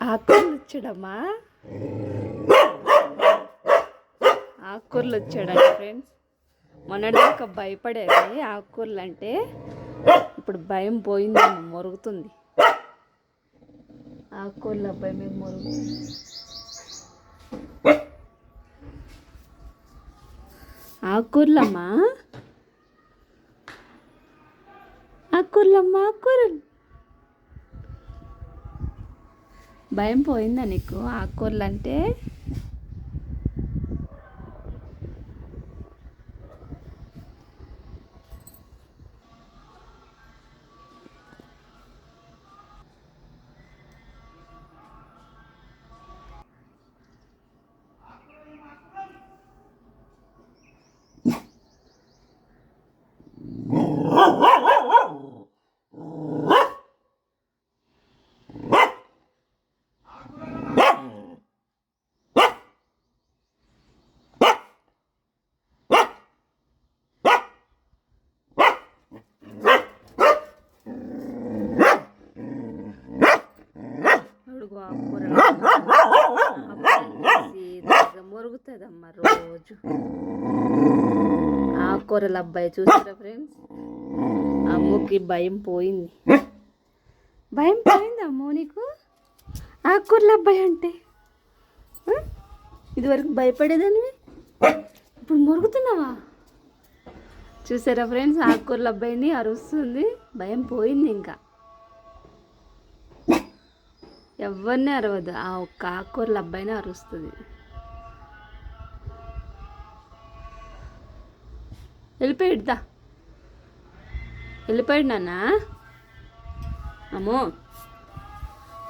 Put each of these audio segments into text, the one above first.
ఆకుకూరలు వచ్చాడమ్మా ఆకుకూరలు వచ్చాడండి ఫ్రెండ్స్ మొన్నటిదాకా భయపడేది ఆకుకూరలు అంటే ఇప్పుడు భయం పోయింది మొరుగుతుంది. ఆకుకూరల అబ్బాయి మేము మొరుగుతుంది. ఆకుకూరలమ్మా ఆకుకూరలమ్మా ఆకుకూరలు భయం పోయిందా నీకు? ఆకుకూరలు అంటే సీదగా మొరుగుతుందమ్మా రోజు. ఆకుకూరల అబ్బాయి చూసారా ఫ్రెండ్స్? అమ్మకి భయం పోయింది. భయం పోయింది అమ్మో నీకు? ఆకుకూరల అబ్బాయి అంటే? ఇదివరకు భయపడేదానివి? ఇప్పుడు మొరుగుతున్నావా? చూసారా ఫ్రెండ్స్? ఆకుకూరల అబ్బాయిని అరుస్తుంది. భయం పోయింది ఇంకా. ఎవరిని అరవదు. ఆ ఒక్క ఆకుకూరల అబ్బాయినే అరుస్తుంది. వెళ్ళిపోయిడ్దా వెళ్ళిపోయాడు నాన్న. అమ్మో.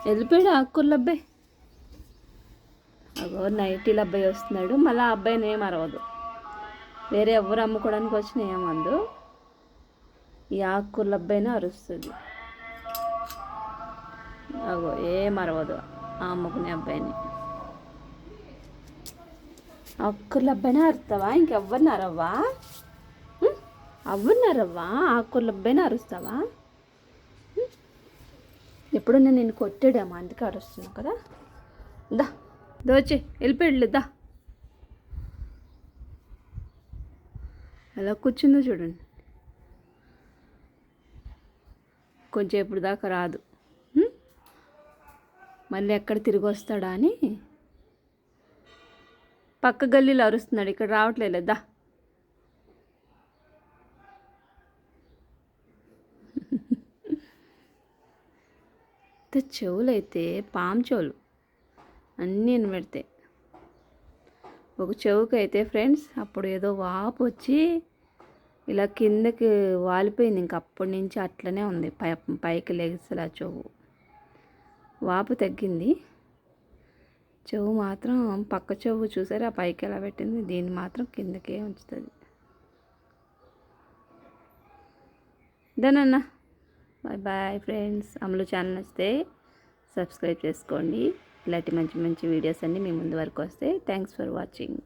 వెళ్ళిపోయాడు ఆకుకూరల అబ్బాయి. అగో నైటీల అబ్బాయి వస్తున్నాడు. మళ్ళీ ఆ అబ్బాయిని ఏం అరవదు. వేరే ఎవరు అమ్ముకోవడానికి వచ్చిన ఏమందు ఈ ఆకుకూరల అబ్బాయినే అరుస్తుంది. అగో ఏం అరవదు ఆ అమ్ముకునే అబ్బాయిని. ఆకుకూరల అబ్బాయినే అరుస్తావా? ఇంకెవ్వరిని అరవ్వా? ఉం? ఎవరిని అరవ్వా? అరుస్తావా? ఎప్పుడు నేను నిన్ను కొట్టాడమ్మా అందుకే అరుస్తున్నావు కదా? దా దోచి వెళ్ళిపోయాడు దా. ఎలా కూర్చుందో చూడండి. కొంచెం ఎప్పుడు దాకా రాదు. మళ్ళీ ఎక్కడ తిరిగి వస్తాడా అని పక్క గల్లీలో అరుస్తున్నాడు. ఇక్కడ రావట్లేదు. దా. చెవులు అయితే పాము చెవులు. అన్నీ వినబెడితే. ఒక చెవుకు అయితే ఫ్రెండ్స్ అప్పుడు ఏదో వాపు వచ్చి ఇలా కిందకి వాలిపోయింది. ఇంక అప్పటి నుంచి అట్లనే ఉంది. పై పైకి లెగిసలా చెవు. వాపు తగ్గింది. చెవు మాత్రం పక్క చెవు చూసారు? ఆ పైకి ఎలా పెట్టింది? దీన్ని మాత్రం కిందకే ఉంచుతుంది. దనన్న బాయ్ బాయ్ ఫ్రెండ్స్. అమలు ఛానల్ నచ్చితే సబ్స్క్రైబ్ చేసుకోండి. ఇలాంటి మంచి మంచి వీడియోస్ అన్నీ మీ ముందు వరకు వస్తాయి థ్యాంక్స్ ఫర్ వాచింగ్.